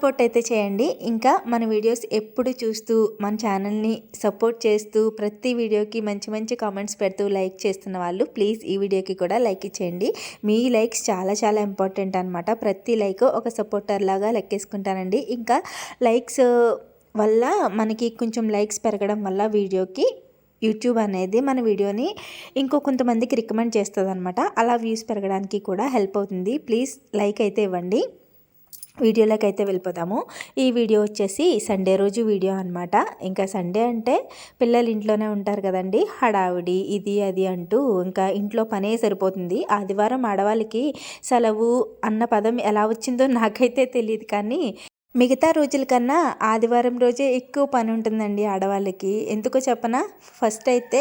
Support అయితే చేయండి. ఇంకా మన వీడియోస్ ఎప్పుడు చూస్తూ మన ఛానల్ని సపోర్ట్ చేస్తూ ప్రతి వీడియోకి మంచి మంచి కామెంట్స్ పెడుతూ లైక్ చేస్తున్న వాళ్ళు ప్లీజ్ ఈ వీడియోకి కూడా లైక్ ఇచ్చేయండి. మీ లైక్స్ చాలా చాలా ఇంపార్టెంట్ అనమాట ప్రతి లైక్ ఒక సపోర్టర్ లాగా లెక్కేసుకుంటానండి. ఇంకా లైక్స్ uh, వల్ల మనకి కొంచెం లైక్స్ పెరగడం వల్ల వీడియోకి యూట్యూబ్ అనేది మన వీడియోని ఇంకో కొంతమందికి రికమెండ్ చేస్తుంది అలా వ్యూస్ పెరగడానికి కూడా హెల్ప్ అవుతుంది. ప్లీజ్ లైక్ అయితే ఇవ్వండి. వీడియోలోకి అయితే వెళ్ళిపోతాము ఈ వీడియో వచ్చేసి సండే రోజు వీడియో అనమాట ఇంకా సండే అంటే పిల్లలు ఇంట్లోనే ఉంటారు కదండి. హడావిడి ఇది అది అంటూ ఇంకా ఇంట్లో పనే సరిపోతుంది. ఆదివారం ఆడవాళ్ళకి సెలవు అన్న పదం ఎలా వచ్చిందో నాకైతే తెలియదు కానీ మిగతా రోజుల కన్నా ఆదివారం రోజే ఎక్కువ పని ఉంటుందండి ఆడవాళ్ళకి. ఎందుకో చెప్పనా? ఫస్ట్ అయితే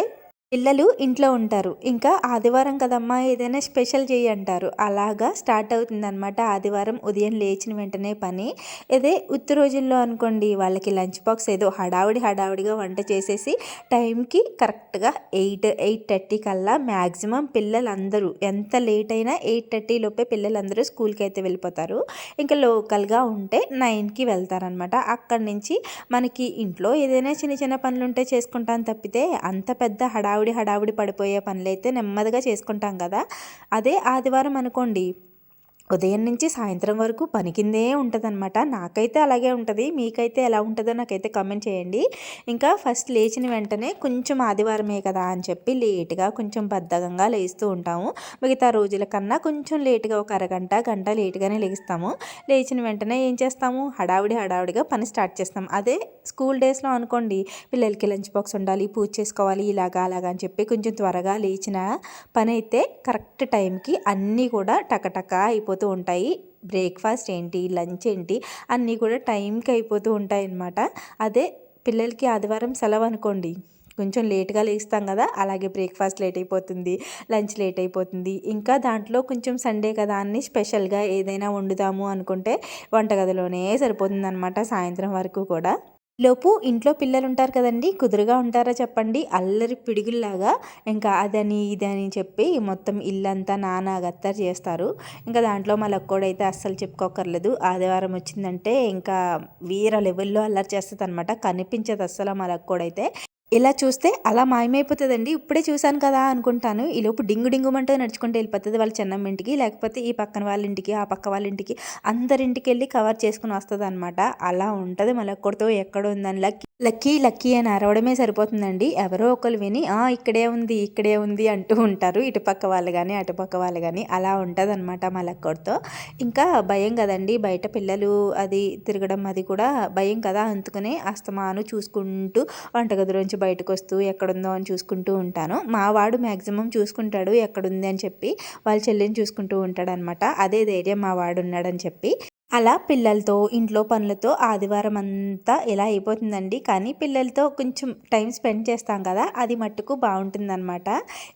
పిల్లలు ఇంట్లో ఉంటారు. ఇంకా ఆదివారం కదమ్మా ఏదైనా స్పెషల్ చేయి అంటారు. అలాగా స్టార్ట్ అవుతుందన్నమాట. ఆదివారం ఉదయం లేచిన వెంటనే పని. ఇదే ఉత్తి రోజుల్లో అనుకోండి వాళ్ళకి లంచ్ బాక్స్ ఏదో హడావిడి హడావిడిగా వంట చేసేసి టైంకి కరెక్ట్గా ఎయిట్ ఎయిట్ థర్టీ కల్లా మ్యాక్సిమం పిల్లలందరూ ఎంత లేట్ అయినా ఎయిట్ థర్టీ లోపే పిల్లలందరూ స్కూల్కి అయితే వెళ్ళిపోతారు. ఇంకా లోకల్గా ఉంటే నైన్కి వెళ్తారనమాట అక్కడి నుంచి మనకి ఇంట్లో ఏదైనా చిన్న చిన్న పనులు ఉంటే చేసుకుంటాను తప్పితే అంత పెద్ద హడావిడి హడావుడి హడావుడి పడిపోయే పనులైతే నెమ్మదిగా చేసుకుంటాం కదా. అదే ఆదివారం అనుకోండి. ఉదయం నుంచి సాయంత్రం వరకు పని కిందే ఉంటుందన్నమాట. నాకైతే అలాగే ఉంటుంది. మీకైతే ఎలా ఉంటుందో నాకైతే కమెంట్ చేయండి. ఇంకా ఫస్ట్ లేచిన వెంటనే కొంచెం ఆదివారమే కదా అని చెప్పి లేట్గా కొంచెం బద్ధకంగా లేస్తూ ఉంటాము. మిగతా రోజుల కన్నా కొంచెం లేట్గా ఒక అరగంట గంట లేట్గానే లేస్తాము. లేచిన వెంటనే ఏం చేస్తాము? హడావిడి హడావిడిగా పని స్టార్ట్ చేస్తాం. అదే స్కూల్ డేస్లో అనుకోండి పిల్లలకి లంచ్ బాక్స్ ఉండాలి పూజ చేసుకోవాలి ఇలాగా అలాగా అని చెప్పి కొంచెం త్వరగా లేచిన పని అయితే కరెక్ట్ టైంకి అన్నీ కూడా టకటక అయిపోతుంది అయిపోతూ ఉంటాయి. బ్రేక్ఫాస్ట్ ఏంటి? లంచ్ ఏంటి? అన్నీ కూడా టైంకి అయిపోతూ ఉంటాయి అన్నమాట. అదే పిల్లలకి ఆదివారం సెలవు అనుకోండి. కొంచెం లేట్గా లేస్తాం కదా అలాగే బ్రేక్ఫాస్ట్ లేట్ అయిపోతుంది లంచ్ లేట్ అయిపోతుంది. ఇంకా దాంట్లో కొంచెం సండే కదా అన్ని స్పెషల్గా ఏదైనా వండుదాము అనుకుంటే వంటగదిలోనే సరిపోతుంది అనమాట సాయంత్రం వరకు కూడా. లోపు ఇంట్లో పిల్లలు ఉంటారు కదండి కుదురుగా ఉంటారా చెప్పండి. అల్లరి పిడుగుల్లాగా ఇంకా అదని ఇదని చెప్పి మొత్తం ఇల్లంతా నానా గత్తర్ చేస్తారు. ఇంకా దాంట్లో మా లక్కోడైతే అస్సలు చెప్పుకోకర్లేదు ఆదివారం వచ్చిందంటే ఇంకా వీర లెవెల్లో అల్లరి చేస్తుంది అనమాట కనిపించదు అస్సలు మా లక్కోడైతే. ఇలా చూస్తే అలా మాయమైపోతుందండి. ఇప్పుడే చూశాను కదా అనుకుంటాను. ఈలోపు డింగు డింగుమంటూ నడుచుకుంటూ వెళ్ళిపోతుంది వాళ్ళ చిన్నమ్మ ఇంటికి లేకపోతే ఈ పక్కన వాళ్ళ ఇంటికి ఆ పక్క వాళ్ళ ఇంటికి. అందరింటికి వెళ్ళి కవర్ చేసుకుని వస్తుంది అనమాట అలా ఉంటుంది మళ్ళీ ఎక్కడ ఉందని. లక్కీ లక్కీ లక్కీ అని అరవడమే సరిపోతుందండి. ఎవరో ఒకరు విని ఆ ఇక్కడే ఉంది ఇక్కడే ఉంది అంటూ ఉంటారు. ఇటుపక్క వాళ్ళు కానీ అటుపక్క వాళ్ళు కానీ అలా ఉంటుంది అనమాట మా లక్కడితో ఇంకా భయం కదండి. బయట పిల్లలు అది తిరగడం అది కూడా భయం కదా. అందుకనే అస్తమాను చూసుకుంటూ వంటగదిలోంచి బయటకు వస్తూ ఎక్కడుందో అని చూసుకుంటూ ఉంటాను. మా వాడు మ్యాక్సిమం చూసుకుంటాడు ఎక్కడుంది అని చెప్పి వాళ్ళ చెల్లిని చూసుకుంటూ ఉంటాడనమాట. అదే ధైర్యం మా వాడు ఉన్నాడని చెప్పి. అలా పిల్లలతో ఇంట్లో పనులతో ఆదివారం అంతా ఇలా అయిపోతుందండి. కానీ పిల్లలతో కొంచెం టైం స్పెండ్ చేస్తాం కదా అది మట్టుకు బాగుంటుందన్నమాట.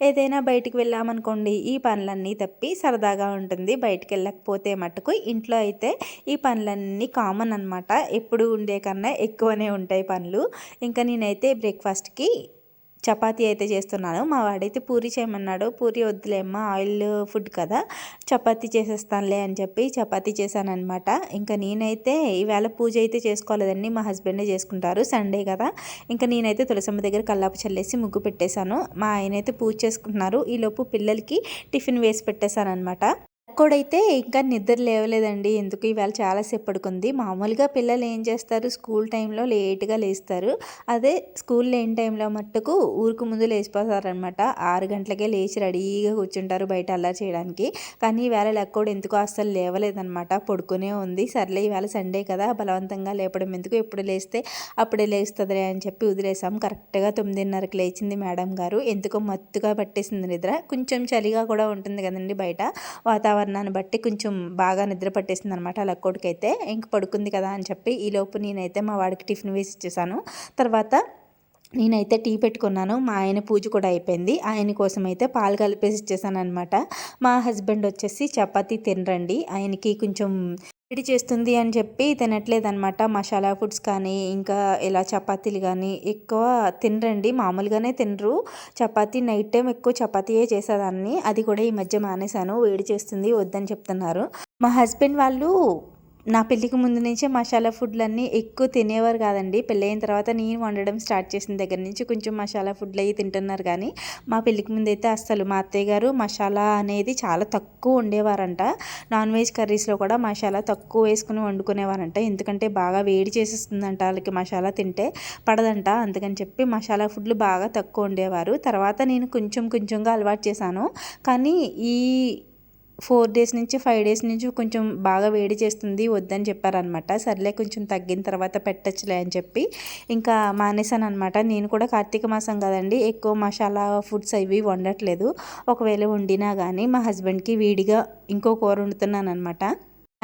ఏదైనా బయటికి వెళ్ళామనుకోండి ఈ పనులన్నీ తప్పి సరదాగా ఉంటుంది. బయటికి వెళ్ళకపోతే మట్టుకు ఇంట్లో అయితే ఈ పనులన్నీ కామన్ అనమాట ఎప్పుడు ఉండే కన్నా ఎక్కువనే ఉంటాయి పనులు. ఇంకా నేనైతే బ్రేక్ఫాస్ట్కి చపాతీ అయితే చేస్తున్నాను. మా వాడైతే పూరి చేయమన్నాడు. పూరి వద్దులేమ్మా ఆయిల్ ఫుడ్ కదా. చపాతీ చేసేస్తానులే అని చెప్పి చపాతీ చేశానమాట ఇంకా నేనైతే ఈవేళ పూజ అయితే చేసుకోలేదండి. మా హస్బెండే చేసుకుంటారు. సండే కదా. ఇంకా నేనైతే తులసమ్మ దగ్గర కల్లాపు చల్లేసి ముగ్గు పెట్టేశాను. మా ఆయన అయితే పూజ చేసుకుంటున్నారు. ఈలోపు పిల్లలకి టిఫిన్ వేసి పెట్టేశానమాట ఒక్కడైతే ఇంకా నిద్ర లేవలేదండి. ఎందుకు? ఇవాళ చాలాసేపు పడుకుంది మామూలుగా పిల్లలు ఏం చేస్తారు? స్కూల్ టైంలో లేట్గా లేస్తారు. అదే స్కూల్ లేని టైంలో మట్టుకు ఊరికి ముందు లేచిపోతారనమాట ఆరు గంటలకే లేచి రెడీగా కూర్చుంటారు బయట అల్లరి చేయడానికి. కానీ ఈవేళ లెక్కోడు ఎందుకో అస్సలు లేవలేదనమాట పడుకునే ఉంది. సర్లే ఈవేళ సండే కదా బలవంతంగా లేపడం ఎందుకు? ఎప్పుడు లేస్తే అప్పుడే లేస్తుందిలే అని చెప్పి వదిలేసాం కరెక్ట్గా తొమ్మిదిన్నరకు లేచింది మేడం గారు. ఎందుకో మత్తుగా పట్టేసింది నిద్ర. కొంచెం చలిగా కూడా ఉంటుంది కదండి బయట. వాతావరణం వాతావరణాన్ని బట్టి కొంచెం బాగా నిద్ర పట్టేసింది అనమాట లక్కోడికైతే ఇంక పడుకుంది కదా అని చెప్పి ఈలోపు నేనైతే మా వాడికి టిఫిన్ వేసి ఇచ్చేసాను. తర్వాత నేనైతే టీ పెట్టుకున్నాను. మా ఆయన పూజ కూడా అయిపోయింది. ఆయన కోసం అయితే పాలు కలిపేసి ఇచ్చేసాను అనమాట మా హస్బెండ్ వచ్చేసి చపాతీ తినరండి. ఆయనకి కొంచెం వేడి చేస్తుంది అని చెప్పి తినట్లేదనమాట మసాలా ఫుడ్స్ కానీ ఇంకా ఇలా చపాతీలు కానీ ఎక్కువ తినరండి. మామూలుగానే తినరు. చపాతీ నైట్ టైం ఎక్కువ చపాతీయే చేసేదాన్ని. అది కూడా ఈ మధ్య మానేశాను. వేడి చేస్తుంది వద్దని చెప్తున్నారు. మా హస్బెండ్ వాళ్ళు నా పెళ్ళికి ముందు నుంచే మసాలా ఫుడ్లన్నీ ఎక్కువ తినేవారు కాదండి. పెళ్ళైన తర్వాత నేను వండడం స్టార్ట్ చేసిన దగ్గర నుంచి కొంచెం మసాలా ఫుడ్లు అవి తింటున్నారు కానీ మా పెళ్ళికి ముందు అయితే అస్సలు మా అత్తయ్య గారు మసాలా అనేది చాలా తక్కువ వండేవారంట. నాన్ వెజ్ కర్రీస్లో కూడా మసాలా తక్కువ వేసుకుని వండుకునేవారంట. ఎందుకంటే బాగా వేడి చేసేస్తుందంట వాళ్ళకి మసాలా తింటే పడదంట. అందుకని చెప్పి మసాలా ఫుడ్లు బాగా తక్కువ ఉండేవారు తర్వాత నేను కొంచెం కొంచెంగా అలవాటు చేశాను. కానీ ఈ ఫోర్ డేస్ నుంచి ఫైవ్ డేస్ నుంచి కొంచెం బాగా వేడి చేస్తుంది వద్దని చెప్పారనమాట సర్లే కొంచెం తగ్గిన తర్వాత పెట్టచ్చులే అని చెప్పి ఇంకా మానేశాను అనమాట నేను కూడా కార్తీక మాసం కదండి ఎక్కువ మసాలా ఫుడ్స్ అవి వండట్లేదు. ఒకవేళ వండినా కానీ మా హస్బెండ్కి వీడిగా ఇంకో కూర వండుతున్నాను అనమాట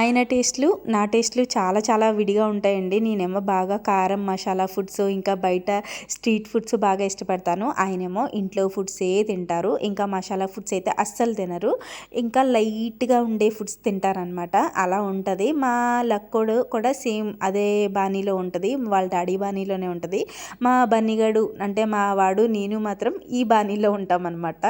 ఆయన టేస్ట్లు నా టేస్ట్లు చాలా చాలా విడిగా ఉంటాయండి. నేనేమో బాగా కారం మసాలా ఫుడ్స్ ఇంకా బయట స్ట్రీట్ ఫుడ్స్ బాగా ఇష్టపడతాను. ఆయనేమో ఇంట్లో ఫుడ్సే తింటారు. ఇంకా మసాలా ఫుడ్స్ అయితే అస్సలు తినరు. ఇంకా లైట్గా ఉండే ఫుడ్స్ తింటారనమాట అలా ఉంటుంది. మా లక్కోడు కూడా సేమ్ అదే బాణీలో ఉంటుంది. వాళ్ళ డాడీ బాణీలోనే ఉంటుంది. మా బన్నీగాడు అంటే మా వాడు నేను మాత్రం ఈ బాణీలో ఉంటామన్నమాట.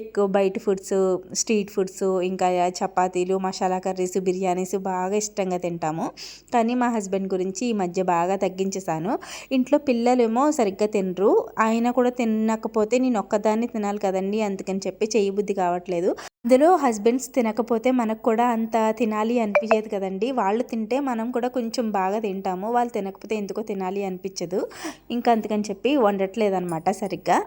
ఎక్కువ బయట ఫుడ్స్ స్ట్రీట్ ఫుడ్స్ ఇంకా చపాతీలు మసాలా కర్రీస్ బిర్యానీస్ బాగా ఇష్టంగా తింటాము. కానీ మా హస్బెండ్ గురించి ఈ మధ్య బాగా తగ్గించేసాను ఇంట్లో పిల్లలేమో సరిగ్గా తినరు. ఆయన కూడా తినకపోతే నేను ఒక్కదాన్ని తినాలి కదండి అందుకని చెప్పి చేయబుద్ధి కావట్లేదు. అందులో హస్బెండ్స్ తినకపోతే మనకు కూడా అంత తినాలి అనిపించేది కదండి. వాళ్ళు తింటే మనం కూడా కొంచెం బాగా తింటాము. వాళ్ళు తినకపోతే ఎందుకో తినాలి అనిపించదు ఇంకా అందుకని చెప్పి వండట్లేదు అనమాట సరిగ్గా.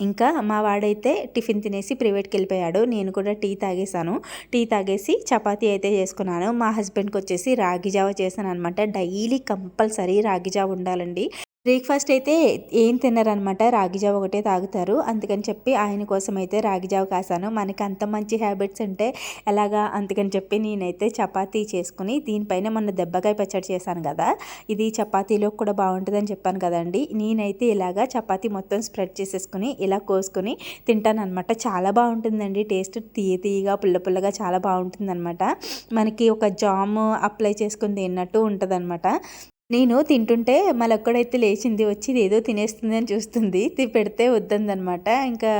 ఇంకా మా వాడైతే టిఫిన్ తినేసి ప్రైవేట్కి వెళ్ళిపోయాడు. నేను కూడా టీ తాగేశాను. టీ తాగేసి చపాతీ అయితే చేసుకున్నాను. మా హస్బెండ్కి వచ్చేసి రాగి జావ చేశాను అనమాట డైలీ కంపల్సరీ రాగి జావ ఉండాలండి. బ్రేక్ఫాస్ట్ అయితే ఏం తిన్నారనమాట రాగిజావ ఒకటే తాగుతారు. అందుకని చెప్పి ఆయన కోసం అయితే రాగిజావ కాసాను. మనకి అంత మంచి హ్యాబిట్స్ ఉంటే ఎలాగా? అందుకని చెప్పి నేనైతే చపాతీ చేసుకుని దీనిపైన మొన్న దెబ్బకాయ పచ్చడి చేశాను కదా. ఇది చపాతీలో కూడా బాగుంటుందని చెప్పాను కదండి. నేనైతే ఇలాగా చపాతీ మొత్తం స్ప్రెడ్ చేసేసుకుని ఇలా కోసుకొని తింటానమాట చాలా బాగుంటుందండి. టేస్ట్ తీయ తీయగా పుల్ల పుల్లగా చాలా బాగుంటుందన్నమాట మనకి ఒక జామ్ అప్లై చేసుకుని తిన్నట్టు ఉంటుంది నేను తింటుంటే మళ్ళొక్కడైతే లేచింది వచ్చి ఏదో తినేస్తుంది అని చూస్తుంది పెడితే వద్దందనమాట. ఇంకా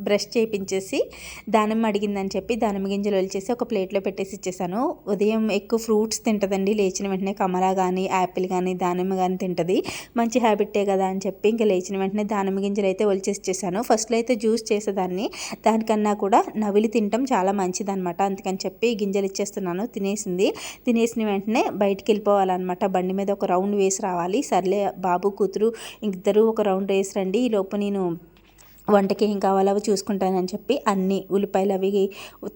బ్రష్ చేయించేసి దానిమ్మ అడిగిందని చెప్పి దానిమ్మ గింజలు వలిచేసి ఒక ప్లేట్లో పెట్టేసి ఇచ్చేసాను. ఉదయం ఎక్కువ ఫ్రూట్స్ తింటుందండి. లేచిన వెంటనే కమలా కానీ యాపిల్ కానీ దానిమ్మ కానీ తింటుంది. మంచి హ్యాబిట్టే కదా అని చెప్పి ఇంకా లేచిన వెంటనే దానిమ్మ గింజలు అయితే వలిచేసి ఇచ్చేసాను. ఫస్ట్లో అయితే జ్యూస్ చేసేదాన్ని. దానికన్నా కూడా నవిలి తినటం చాలా మంచిదనమాట అందుకని చెప్పి గింజలు ఇచ్చేస్తున్నాను. తినేసింది. తినేసిన వెంటనే బయటికి వెళ్ళిపోవాలన్నమాట. బండి మీద ఒక రౌండ్ వేసి రావాలి. సర్లే బాబు కూతురు ఇద్దరు ఒక రౌండ్ వేసి రండి. ఈ లోపు నేను వంటకి ఏం కావాలో అవి చూసుకుంటానని చెప్పి అన్ని ఉల్లిపాయలు అవి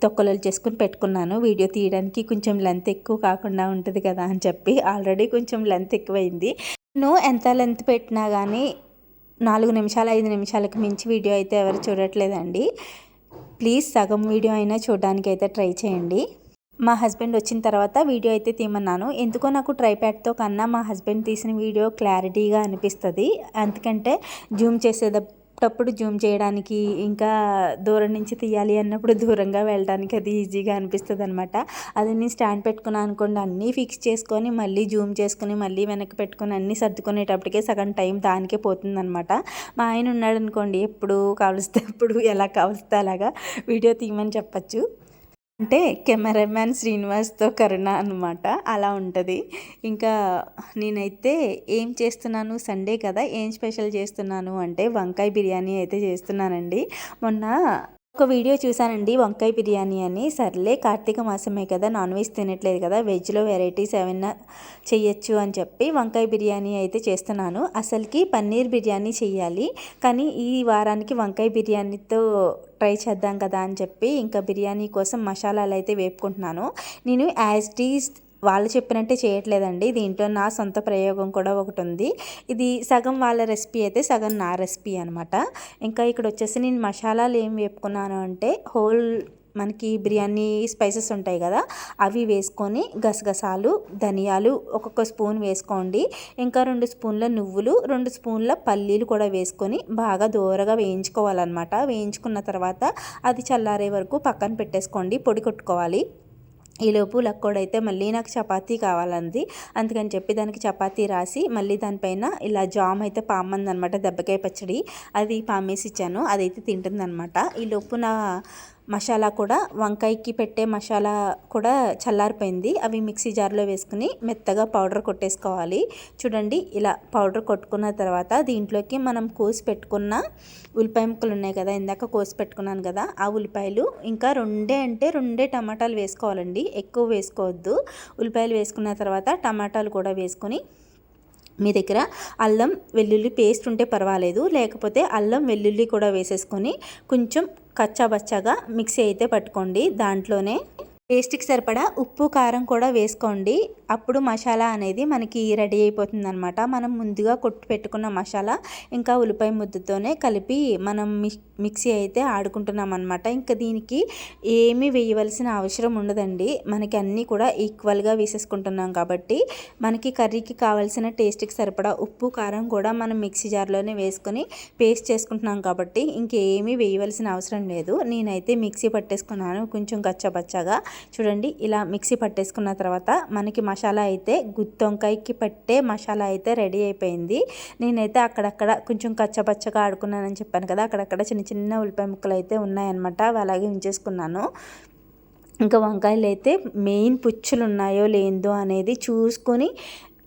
తొక్కలు చేసుకుని పెట్టుకున్నాను. వీడియో తీయడానికి కొంచెం లెంత్ ఎక్కువ కాకుండా ఉంటుంది కదా అని చెప్పి ఆల్రెడీ కొంచెం లెంత్ ఎక్కువైంది. నువ్వు ఎంత లెంత్ పెట్టినా కానీ నాలుగు నిమిషాలు ఐదు నిమిషాలకు మించి వీడియో అయితే ఎవరు చూడట్లేదండి. ప్లీజ్ సగం వీడియో అయినా చూడడానికి అయితే ట్రై చేయండి. మా హస్బెండ్ వచ్చిన తర్వాత వీడియో అయితే తీయమన్నాను. ఎందుకో నాకు ట్రైప్యాడ్తో కన్నా మా హస్బెండ్ తీసిన వీడియో క్లారిటీగా అనిపిస్తుంది. ఎందుకంటే జూమ్ చేసేద అప్పుడు జూమ్ చేయడానికి ఇంకా దూరం నుంచి తీయాలి అన్నప్పుడు దూరంగా వెళ్ళడానికి అది ఈజీగా అనిపిస్తుంది అనమాట అది నేను స్టాండ్ పెట్టుకున్నాను అనుకోండి అన్నీ ఫిక్స్ చేసుకొని మళ్ళీ జూమ్ చేసుకుని మళ్ళీ వెనక్కి పెట్టుకొని అన్నీ సర్దుకునేటప్పటికే సగం టైం దానికే పోతుందనమాట మా ఆయన ఉన్నాడు అనుకోండి ఎప్పుడు కావలిస్తే అప్పుడు ఎలా కావలిస్తే అలాగా వీడియో తీయమని చెప్పచ్చు. అంటే కెమెరామ్యాన్ శ్రీనివాస్తో కరుణ అనమాట అలా ఉంటుంది. ఇంకా నేనైతే ఏం చేస్తున్నాను? సండే కదా ఏం స్పెషల్ చేస్తున్నాను? అంటే వంకాయ బిర్యానీ అయితే చేస్తున్నానండి. మొన్న ఒక వీడియో చూశానండి వంకాయ బిర్యానీ అని. సర్లే కార్తీక మాసమే కదా నాన్ వెజ్ తినట్లేదు కదా వెజ్లో వెరైటీస్ ఏమైనా చేయొచ్చు అని చెప్పి వంకాయ బిర్యానీ అయితే చేస్తున్నాను. అసలుకి పన్నీర్ బిర్యానీ చెయ్యాలి కానీ ఈ వారానికి వంకాయ బిర్యానీతో ట్రై చేద్దాం కదా అని చెప్పి ఇంకా బిర్యానీ కోసం మసాలాలు అయితే వేపుకుంటున్నాను. నేను యాజ్ డీస్ వాళ్ళు చెప్పినట్టే చేయట్లేదండి. దీంట్లో నా సొంత ప్రయోగం కూడా ఒకటి ఉంది ఇది సగం వాళ్ళ రెసిపీ అయితే సగం నా రెసిపీ అనమాట ఇంకా ఇక్కడ వచ్చేసి నేను మసాలాలు ఏం వేపుకున్నాను అంటే హోల్ మనకి బిర్యానీ స్పైసెస్ ఉంటాయి కదా అవి వేసుకొని గసగసాలు ధనియాలు ఒక్కొక్క స్పూన్ వేసుకోండి. ఇంకా రెండు స్పూన్ల నువ్వులు రెండు స్పూన్ల పల్లీలు కూడా వేసుకొని బాగా దూరగా వేయించుకోవాలన్నమాట. వేయించుకున్న తర్వాత అది చల్లారే వరకు పక్కన పెట్టేసుకోండి పొడి కొట్టుకోవాలి. ఈలోపు లక్కోడైతే మళ్ళీ నాకు చపాతీ కావాలంది. అందుకని చెప్పి దానికి చపాతీ రాసి మళ్ళీ దానిపైన ఇలా జామ్ అయితే పామందనమాట దెబ్బకాయ పచ్చడి. అది పామేసి ఇచ్చాను అదైతే తింటుందనమాట. ఈలోపు నా మసాలా కూడా వంకాయకి పెట్టే మసాలా కూడా చల్లారిపోయింది. అవి మిక్సీ జార్లో వేసుకుని మెత్తగా పౌడర్ కొట్టేసుకోవాలి. చూడండి ఇలా పౌడర్ కొట్టుకున్న తర్వాత దీంట్లోకి మనం కోసి పెట్టుకున్న ఉల్లిపాయ ముక్కలు ఉన్నాయి కదా ఇందాక కోసి పెట్టుకున్నాను కదా ఆ ఉల్లిపాయలు ఇంకా రెండే అంటే రెండే టమాటాలు వేసుకోవాలండి. ఎక్కువ వేసుకోవద్దు. ఉల్లిపాయలు వేసుకున్న తర్వాత టమాటాలు కూడా వేసుకొని మీ దగ్గర అల్లం వెల్లుల్లి పేస్ట్ ఉంటే పర్వాలేదు. లేకపోతే అల్లం వెల్లుల్లి కూడా వేసేసుకొని కొంచెం కచ్చాబచ్చాగా మిక్సీ అయితే పట్టుకోండి. దాంట్లోనే టేస్ట్కి సరిపడా ఉప్పు కారం కూడా వేసుకోండి. అప్పుడు మసాలా అనేది మనకి రెడీ అయిపోతుంది అనమాట మనం ముందుగా కొట్టు పెట్టుకున్న మసాలా ఇంకా ఉల్లిపాయ ముద్దతోనే కలిపి మనం మిక్సీ అయితే ఆడుకుంటున్నాం అనమాట ఇంకా దీనికి ఏమీ వేయవలసిన అవసరం ఉండదండి. మనకి అన్నీ కూడా ఈక్వల్గా వేసేసుకుంటున్నాం కాబట్టి మనకి కర్రీకి కావాల్సిన టేస్ట్కి సరిపడా ఉప్పు కారం కూడా మనం మిక్సీ జార్లోనే వేసుకొని పేస్ట్ చేసుకుంటున్నాం కాబట్టి ఇంకేమీ వేయవలసిన అవసరం లేదు. నేనైతే మిక్సీ పట్టేసుకున్నాను కొంచెం గచ్చబచ్చగా చూడండి ఇలా మిక్సీ పట్టేసుకున్న తర్వాత మనకి మసాలా అయితే గుత్తొంకాయకి పట్టే మసాలా అయితే రెడీ అయిపోయింది. నేనైతే అక్కడక్కడ కొంచెం కచ్చపచ్చగా ఆడుకున్నానని చెప్పాను కదా అక్కడక్కడ చిన్న చిన్న ఉల్లిపాయ ముక్కలు అయితే ఉన్నాయన్నమాట అవి అలాగే ఉంచేసుకున్నాను. ఇంకా వంకాయలు అయితే మెయిన్ పుచ్చులు ఉన్నాయో లేదో అనేది చూసుకొని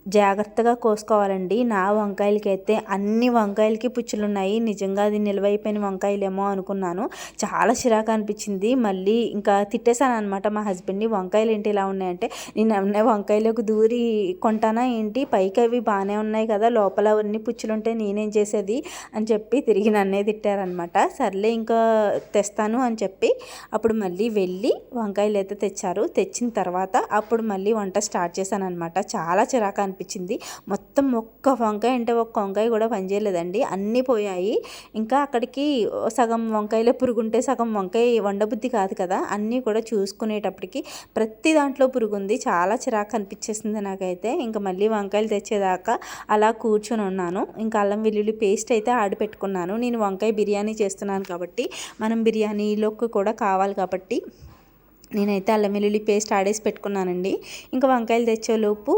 జాగ్రత్తగా కోసుకోవాలండి. నా వంకాయలకి అయితే అన్ని వంకాయలకి పుచ్చులు ఉన్నాయి నిజంగా అది నిల్వైపోయిన వంకాయలేమో అనుకున్నాను. చాలా చిరాకు అనిపించింది. మళ్ళీ ఇంకా తిట్టేశాను అనమాట మా హస్బెండ్ని. వంకాయలు ఏంటి ఇలా ఉన్నాయంటే నేను అన్న వంకాయలకు దూరి కొంటానా ఏంటి? పైకి అవి బాగానే ఉన్నాయి కదా లోపల అన్ని పుచ్చులు ఉంటే నేనేం చేసేది? అని చెప్పి తిరిగి నన్నే తిట్టారనమాట సర్లే ఇంకా తెస్తాను అని చెప్పి అప్పుడు మళ్ళీ వెళ్ళి వంకాయలు అయితే తెచ్చారు. తెచ్చిన తర్వాత అప్పుడు మళ్ళీ వంట స్టార్ట్ చేశాను అనమాట చాలా చిరాకు అనిపించింది. మొత్తం ఒక్క వంకాయ అంటే ఒక్క వంకాయ కూడా పనిచేయలేదండి. అన్నీ పోయాయి. ఇంకా అక్కడికి సగం వంకాయలో పురుగుంటే సగం వంకాయ వండబుద్ధి కాదు కదా. అన్నీ కూడా చూసుకునేటప్పటికి ప్రతి దాంట్లో పురుగుంది. చాలా చిరాకు అనిపించేసింది నాకైతే. ఇంకా మళ్ళీ వంకాయలు తెచ్చేదాకా అలా కూర్చొని ఉన్నాను. ఇంకా అల్లం వెల్లుల్లి పేస్ట్ అయితే ఆడి పెట్టుకున్నాను. నేను వంకాయ బిర్యానీ చేస్తున్నాను కాబట్టి మనం బిర్యానీలోకి కూడా కావాలి కాబట్టి నేనైతే అల్లం వెల్లుల్లి పేస్ట్ ఆడేసి పెట్టుకున్నానండి. ఇంకా వంకాయలు తెచ్చేలోపు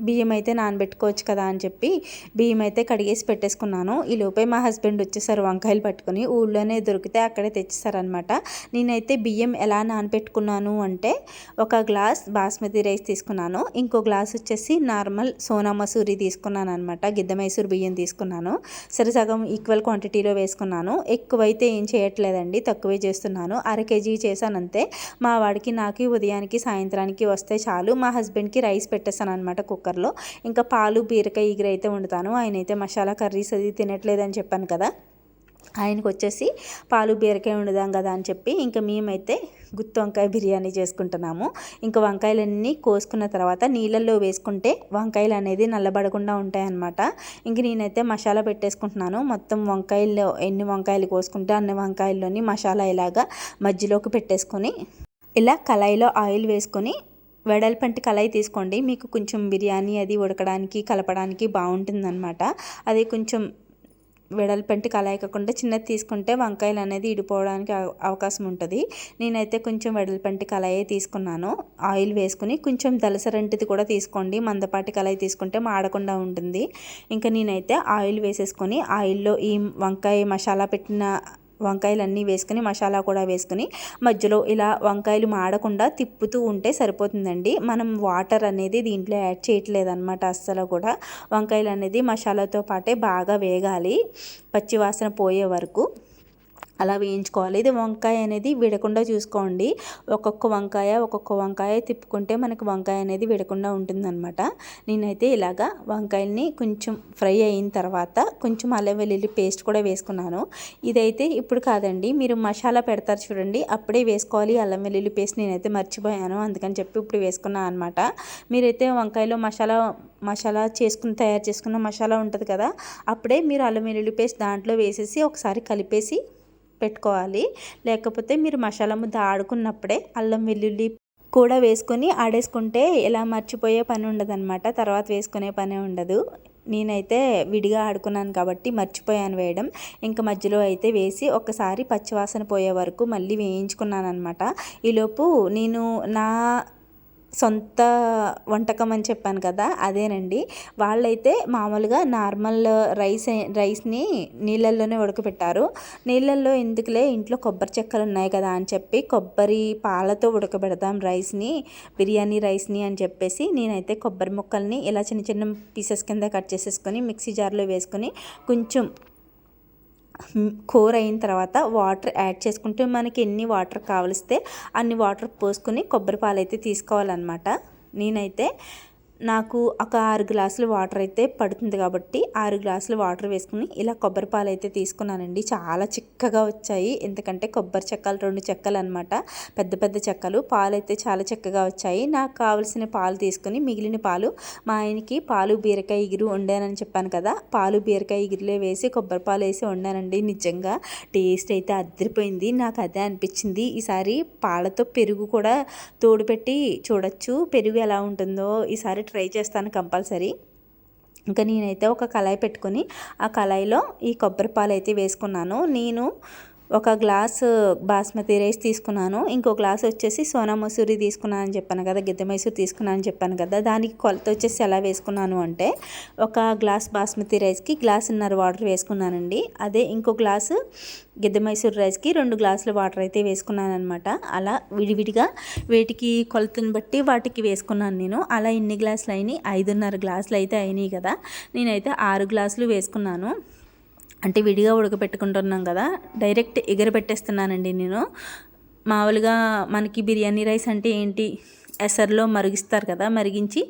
బియ్యం అయితే నానబెట్టుకోవచ్చు కదా అని చెప్పి బియ్యం అయితే కడిగేసి పెట్టేసుకున్నాను. ఈ లోపే మా హస్బెండ్ వచ్చేసారు వంకాయలు పట్టుకుని ఊళ్ళోనే దొరికితే అక్కడే తెచ్చేసారనమాట నేనైతే బియ్యం ఎలా నానబెట్టుకున్నాను అంటే ఒక గ్లాస్ బాస్మతి రైస్ తీసుకున్నాను. ఇంకో గ్లాస్ వచ్చేసి నార్మల్ సోనా మసూరి తీసుకున్నాను అనమాట గిద్ద మైసూర్ బియ్యం తీసుకున్నాను. సరే సగం ఈక్వల్ క్వాంటిటీలో వేసుకున్నాను. ఎక్కువైతే ఏం చేయట్లేదండి తక్కువే చేస్తున్నాను. అర కేజీ చేశానంతే. మా వాడికి నాకు ఉదయానికి సాయంత్రానికి వస్తే చాలు. మా హస్బెండ్కి రైస్ పెట్టేస్తాను అనమాట కుక్ కుక్కర్లో. ఇంకా పాలు బీరకాయ ఎగిరైతే అయితే వండుతాను. ఆయన అయితే మసాలా కర్రీస్ అది తినట్లేదని చెప్పాను కదా. ఆయనకు వచ్చేసి పాలు బీరకాయ వండుదాం కదా అని చెప్పి ఇంకా మేమైతే గుత్తి వంకాయ బిర్యానీ చేసుకుంటున్నాము. ఇంకా వంకాయలన్నీ కోసుకున్న తర్వాత నీళ్ళల్లో వేసుకుంటే వంకాయలు అనేది నల్లబడకుండా ఉంటాయన్నమాట. ఇంక నేనైతే మసాలా పెట్టేసుకుంటున్నాను. మొత్తం వంకాయల్లో ఎన్ని వంకాయలు కోసుకుంటే అన్ని వంకాయల్లోని మసాలా ఇలాగా మధ్యలోకి పెట్టేసుకొని ఇలా కళాయిలో ఆయిల్ వేసుకొని వెడల్పంటి కళాయి తీసుకోండి. మీకు కొంచెం బిర్యానీ అది ఉడకడానికి కలపడానికి బాగుంటుందన్నమాట. అది కొంచెం వెడల్పంటి కళాయి కాకుండా చిన్నది తీసుకుంటే వంకాయలు అనేది ఇడిపోవడానికి అవకాశం ఉంటుంది. నేనైతే కొంచెం వెడల్పంటి కళాయి తీసుకున్నాను. ఆయిల్ వేసుకుని కొంచెం దలసరంటిది కూడా తీసుకోండి. మందపాటి కళాయి తీసుకుంటే మాడకుండా ఉంటుంది. ఇంకా నేనైతే ఆయిల్ వేసేసుకొని ఆయిల్లో ఈ వంకాయ మసాలా పెట్టిన వంకాయలు అన్నీ వేసుకుని మసాలా కూడా వేసుకుని మధ్యలో ఇలా వంకాయలు మాడకుండా తిప్పుతూ ఉంటే సరిపోతుందండి. మనం వాటర్ అనేది దీంట్లో యాడ్ చేయట్లేదన్నమాట అస్సలు కూడా. వంకాయలు అనేది మసాలాతో పాటే బాగా వేగాలి. పచ్చివాసన పోయే వరకు. అలా వేయించుకోవాలి. ఇది వంకాయ అనేది విడకుండా చూసుకోండి. ఒక్కొక్క వంకాయ ఒక్కొక్క వంకాయ తిప్పుకుంటే మనకు వంకాయ అనేది విడకుండా ఉంటుందన్నమాట. నేనైతే ఇలాగా వంకాయల్ని కొంచెం ఫ్రై అయిన తర్వాత కొంచెం అల్లం వెల్లుల్లి పేస్ట్ కూడా వేసుకున్నాను. ఇదైతే ఇప్పుడు కాదండి. మీరు మసాలా పెడతారు చూడండి. అప్పుడే వేసుకోవాలి. అల్లం వెల్లుల్లి పేస్ట్ నేనైతే మర్చిపోయాను. అందుకని చెప్పి ఇప్పుడు వేసుకున్నాను అనమాట మీరైతే వంకాయలో మసాలా మసాలా చేసుకుని తయారు చేసుకున్న మసాలా ఉంటుంది కదా అప్పుడే మీరు అల్లం వెల్లుల్లి పేస్ట్ దాంట్లో వేసేసి ఒకసారి కలిపేసి పెట్టుకోవాలి. లేకపోతే మీరు మసాలా ముద్ద ఆడుకున్నప్పుడే అల్లం వెల్లుల్లి కూడా వేసుకొని ఆడేసుకుంటే ఎలా మర్చిపోయే పని ఉండదన్నమాట. తర్వాత వేసుకునే పనే ఉండదు. నేనైతే విడిగా ఆడుకున్నాను కాబట్టి మర్చిపోయాను వేయడం. ఇంకా మధ్యలో అయితే వేసి ఒకసారి పచ్చివాసన పోయే వరకు మళ్ళీ వేయించుకున్నాను అనమాట ఈలోపు నేను నా సొంత వంటకం అని చెప్పాను కదా అదేనండి. వాళ్ళైతే మామూలుగా నార్మల్ రైస్ రైస్ని నీళ్ళల్లోనే ఉడకబెట్టారు నీళ్ళల్లో ఎందుకులే ఇంట్లో కొబ్బరి చెక్కలు ఉన్నాయి కదా అని చెప్పి కొబ్బరి పాలతో ఉడకబెడదాం రైస్ని బిర్యానీ రైస్ని అని చెప్పేసి నేనైతే కొబ్బరి ముక్కల్ని ఇలా చిన్న చిన్న పీసెస్ కింద కట్ చేసేసుకొని మిక్సీ జార్లో వేసుకొని కొంచెం కూర అయిన తర్వాత వాటర్ యాడ్ చేసుకుంటే మనకి ఎన్ని వాటర్ కావలిస్తే అన్ని వాటర్ పోసుకొని కొబ్బరి పాలు అయితే తీసుకోవాలన్నమాట. నేనైతే నాకు ఒక ఆరు గ్లాసులు వాటర్ అయితే పడుతుంది కాబట్టి ఆరు గ్లాసులు వాటర్ వేసుకుని ఇలా కొబ్బరి పాలు అయితే తీసుకున్నానండి. చాలా చిక్కగా వచ్చాయి. ఎందుకంటే కొబ్బరి చెక్కలు రెండు చెక్కలు అనమాట పెద్ద పెద్ద చెక్కలు. పాలు అయితే చాలా చక్కగా వచ్చాయి. నాకు కావలసిన పాలు తీసుకుని మిగిలిన పాలు మా ఆయనకి పాలు బీరకాయ ఇగురు వండానని చెప్పాను కదా. పాలు బీరకాయ ఇగురులే వేసి కొబ్బరి పాలు వేసి వండానండి. నిజంగా టేస్ట్ అయితే అద్దరిపోయింది నాకు అదే అనిపించింది. ఈసారి పాలతో పెరుగు కూడా తోడు పెట్టి చూడొచ్చు. పెరుగు ఎలా ఉంటుందో ఈసారి ట్రై చేస్తాను కంపల్సరీ. ఇంకా నేనైతే ఒక కళాయి పెట్టుకొని ఆ కళాయిలో ఈ కొబ్బరి పాలు అయితే వేసుకున్నాను. నేను ఒక గ్లాస్ బాస్మతి రైస్ తీసుకున్నాను. ఇంకో గ్లాస్ వచ్చేసి సోనా మసూరి తీసుకున్నాను అని చెప్పాను కదా గిద్దె మైసూర్ తీసుకున్నాను అని చెప్పాను కదా దానికి కొలత వచ్చేసి ఎలా వేసుకున్నాను అంటే ఒక గ్లాస్ బాస్మతి రైస్కి గ్లాసున్నర వాటర్ వేసుకున్నానండి. అదే ఇంకో గ్లాసు గిద్దె మైసూర్ రైస్కి రెండు గ్లాసుల వాటర్ అయితే వేసుకున్నాను అనమాట అలా విడివిడిగా వీటికి కొలతను బట్టి వాటికి వేసుకున్నాను నేను. అలా ఇన్ని గ్లాసులు అయినాయి ఐదున్నర గ్లాసులు అయితే అయినాయి కదా నేనైతే ఆరు గ్లాసులు వేసుకున్నాను. అంటే విడిగా ఉడకపెట్టుకుంటున్నాం కదా డైరెక్ట్ ఎగరబెట్టేస్తున్నానండి నేను. మామూలుగా మనకి బిర్యానీ రైస్ అంటే ఏంటి ఎసర్లో మరిగిస్తారు కదా మరిగించి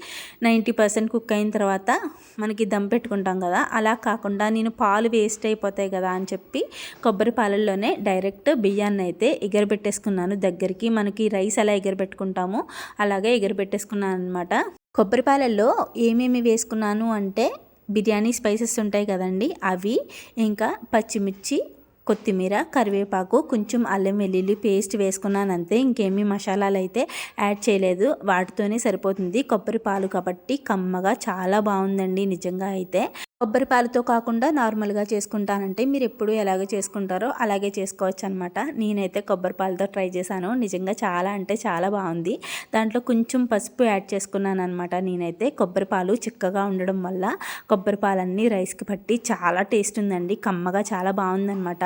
నైంటీ పర్సెంట్ కుక్ అయిన తర్వాత మనకి దమ్ పెట్టుకుంటాం కదా అలా కాకుండా నేను పాలు వేస్ట్ అయిపోతాయి కదా అని చెప్పి కొబ్బరి పాలల్లోనే డైరెక్ట్ బియ్యాన్ని అయితే ఎగరబెట్టేసుకున్నాను. దగ్గరికి మనకి రైస్ ఎలా ఎగరబెట్టుకుంటామో అలాగే ఎగరబెట్టేసుకున్నాను అనమాట కొబ్బరి పాలల్లో ఏమేమి వేసుకున్నాను అంటే బిర్యానీ స్పైసెస్ ఉంటాయి కదండి అవి ఇంకా పచ్చిమిర్చి కొత్తిమీర కరివేపాకు కొంచెం అల్లం వెల్లుల్లి పేస్ట్ వేసుకున్నాను అంతే ఇంకేమీ మసాలాలు అయితే యాడ్ చేయలేదు. వాటితోనే సరిపోతుంది. కొబ్బరి పాలు కాబట్టి కమ్మగా చాలా బాగుందండి నిజంగా అయితే. కొబ్బరి పాలతో కాకుండా నార్మల్గా చేసుకుంటానంటే మీరు ఎప్పుడు ఎలాగ చేసుకుంటారో అలాగే చేసుకోవచ్చు అనమాట నేనైతే కొబ్బరి పాలతో ట్రై చేశాను. నిజంగా చాలా అంటే చాలా బాగుంది. దాంట్లో కొంచెం పసుపు యాడ్ చేసుకున్నాను అనమాట నేనైతే కొబ్బరి పాలు చిక్కగా ఉండడం వల్ల కొబ్బరి పాలన్నీ రైస్కి పట్టి చాలా టేస్ట్ ఉందండి. కమ్మగా చాలా బాగుందనమాట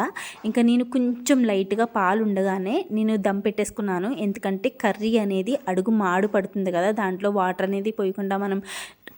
ఇంకా నేను కొంచెం లైట్గా పాలు ఉండగానే నేను దమ్ పెట్టేసుకున్నాను. ఎందుకంటే కర్రీ అనేది అడుగు మాడు పడుతుంది కదా. దాంట్లో వాటర్ అనేది పోయకుండా మనం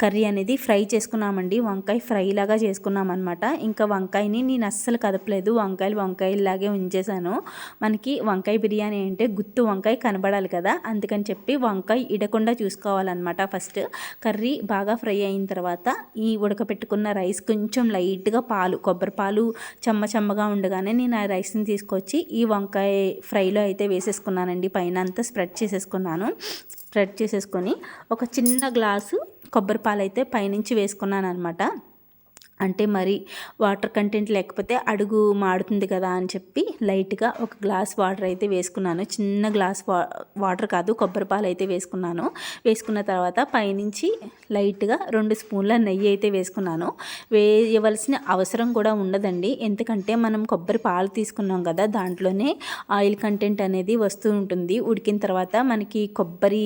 కర్రీ అనేది ఫ్రై చేసుకున్నామండి. వంకాయ ఫ్రై లాగా చేసుకున్నాం అనమాట ఇంకా వంకాయని నేను అస్సలు కదపలేదు. వంకాయలు వంకాయలాగే ఉంచేసాను మనకి వంకాయ బిర్యానీ అంటే గుత్తు వంకాయ కనబడాలి కదా. అందుకని చెప్పి వంకాయ ఇడకుండా చూసుకోవాలన్నమాట ఫస్ట్. కర్రీ బాగా ఫ్రై అయిన తర్వాత ఈ ఉడకపెట్టుకున్న రైస్ కొంచెం లైట్గా పాలు కొబ్బరి పాలు చెమ్మ చెమ్మగా ఉండగానే నేను ఆ రైస్ని తీసుకొచ్చి ఈ వంకాయ ఫ్రైలో అయితే వేసేసుకున్నానండి. పైన అంతా స్ప్రెడ్ చేసేసుకున్నాను. స్ప్రెడ్ చేసేసుకొని ఒక చిన్న గ్లాసు కొబ్బరి పాలు అయితే పైనుంచి వేసుకున్నాను అనమాట అంటే మరి వాటర్ కంటెంట్ లేకపోతే అడుగు మాడుతుంది కదా అని చెప్పి లైట్గా ఒక గ్లాస్ వాటర్ అయితే వేసుకున్నాను. చిన్న గ్లాస్ వా వాటర్ కాదు కొబ్బరి పాలు అయితే వేసుకున్నాను. వేసుకున్న తర్వాత పైనుంచి లైట్గా రెండు స్పూన్ల నెయ్యి అయితే వేసుకున్నాను. వేయవలసిన అవసరం కూడా ఉండదండి. ఎందుకంటే మనం కొబ్బరి పాలు తీసుకున్నాం కదా దాంట్లోనే ఆయిల్ కంటెంట్ అనేది వస్తూ ఉంటుంది. ఉడికిన తర్వాత మనకి కొబ్బరి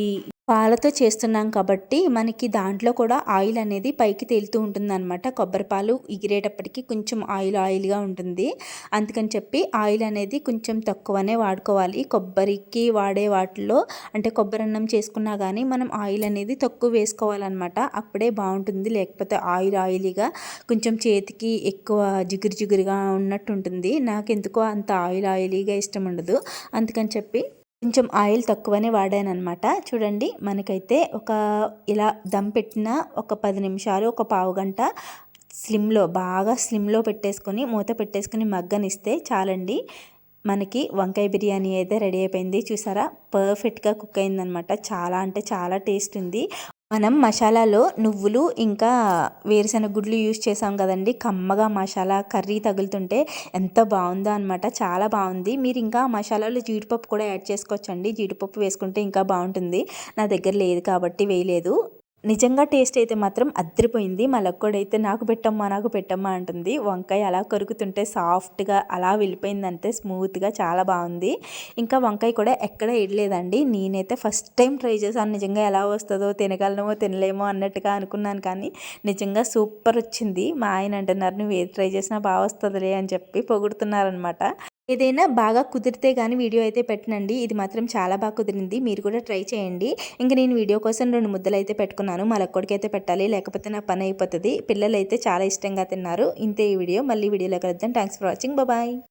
పాలతో చేస్తున్నాం కాబట్టి మనకి దాంట్లో కూడా ఆయిల్ అనేది పైకి తేలుతూ ఉంటుందన్నమాట. కొబ్బరి పాలు ఎగిరేటప్పటికి కొంచెం ఆయిల్ ఆయిల్గా ఉంటుంది. అందుకని చెప్పి ఆయిల్ అనేది కొంచెం తక్కువనే వాడుకోవాలి. కొబ్బరికి వాడే వాటిలో అంటే కొబ్బరి అన్నం చేసుకున్నా కానీ మనం ఆయిల్ అనేది తక్కువ వేసుకోవాలన్నమాట. అప్పుడే బాగుంటుంది. లేకపోతే ఆయిల్ ఆయిలీగా కొంచెం చేతికి ఎక్కువ జిగురు జిగురుగా ఉన్నట్టు ఉంటుంది నాకు ఎందుకో అంత ఆయిల్ ఆయిలీగా ఇష్టం ఉండదు. అందుకని చెప్పి కొంచెం ఆయిల్ తక్కువనే వాడాను అనమాట చూడండి మనకైతే ఒక ఇలా దమ్ పెట్టిన ఒక పది నిమిషాలు ఒక పావు గంట స్లిమ్లో బాగా స్లిమ్లో పెట్టేసుకొని మూత పెట్టేసుకొని మగ్గనిస్తే చాలండి. మనకి వంకాయ బిర్యానీ అయితే రెడీ అయిపోయింది. చూసారా? పర్ఫెక్ట్గా కుక్ అయిందనమాట చాలా అంటే చాలా టేస్ట్ ఉంది. మనం మసాలాలో నువ్వులు ఇంకా వేరుశెనగ గుడ్లు యూస్ చేసాం కదండి. కమ్మగా మసాలా కర్రీ తగులుతుంటే ఎంత బాగుందో అనమాట చాలా బాగుంది. మీరు ఇంకా మసాలాలో జీడిపప్పు కూడా యాడ్ చేసుకోవచ్చండి. జీడిపప్పు వేసుకుంటే ఇంకా బాగుంటుంది. నా దగ్గర లేదు కాబట్టి వేయలేదు. నిజంగా టేస్ట్ అయితే మాత్రం అద్దరిపోయింది. మా లక్కోడైతే నాకు పెట్టమ్మా నాకు పెట్టమ్మా అంటుంది. వంకాయ అలా కొరుకుతుంటే సాఫ్ట్గా అలా వెళ్ళిపోయిందంటే స్మూత్గా చాలా బాగుంది. ఇంకా వంకాయ కూడా ఎక్కడ ఇడలేదండి నేనైతే ఫస్ట్ టైం ట్రై చేశాను. నిజంగా ఎలా వస్తుందో తినగలనమో తినలేమో అన్నట్టుగా అనుకున్నాను కానీ నిజంగా సూపర్ వచ్చింది. మా ఆయన అంటున్నారు నువ్వు ఏది ట్రై చేసినా బాగా వస్తుందిలే అని చెప్పి పొగుడుతున్నారనమాట ఏదైనా బాగా కుదిరితే కానీ వీడియో అయితే పెట్టనండి. ఇది మాత్రం చాలా బాగా కుదిరింది. మీరు కూడా ట్రై చేయండి. ఇంకా నేను వీడియో కోసం రెండు ముద్దలు అయితే పెట్టుకున్నాను. మా పెట్టాలి. లేకపోతే నా పని అయిపోతుంది. పిల్లలు అయితే చాలా ఇష్టంగా తిన్నారు. ఇంతే ఈ వీడియో. మళ్ళీ వీడియోలో కలుద్దాం. Thanks for watching bye